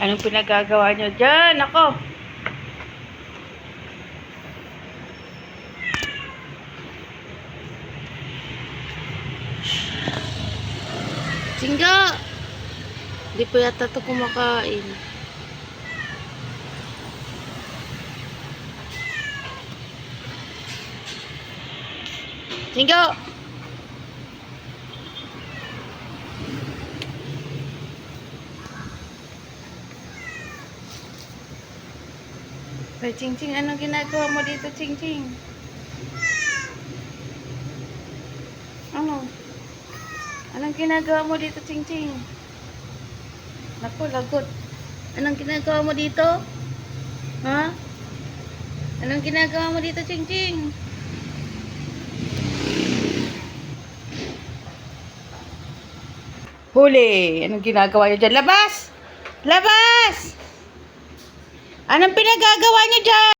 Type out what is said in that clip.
Anong pinagagawa nyo dyan? Ako. Singga! Hindi pa yata ito kumakain. Singga! Ay, Ching Ching, anong ginagawa mo dito, Ching Ching? Ano? Anong ginagawa mo dito, Ching Ching? Naku, lagot. Anong ginagawa mo dito? Ha? Anong ginagawa mo dito, Ching Ching? Huli! Anong ginagawa niyo dyan? Labas! Labas! Anong pinagagawa niyo dyan?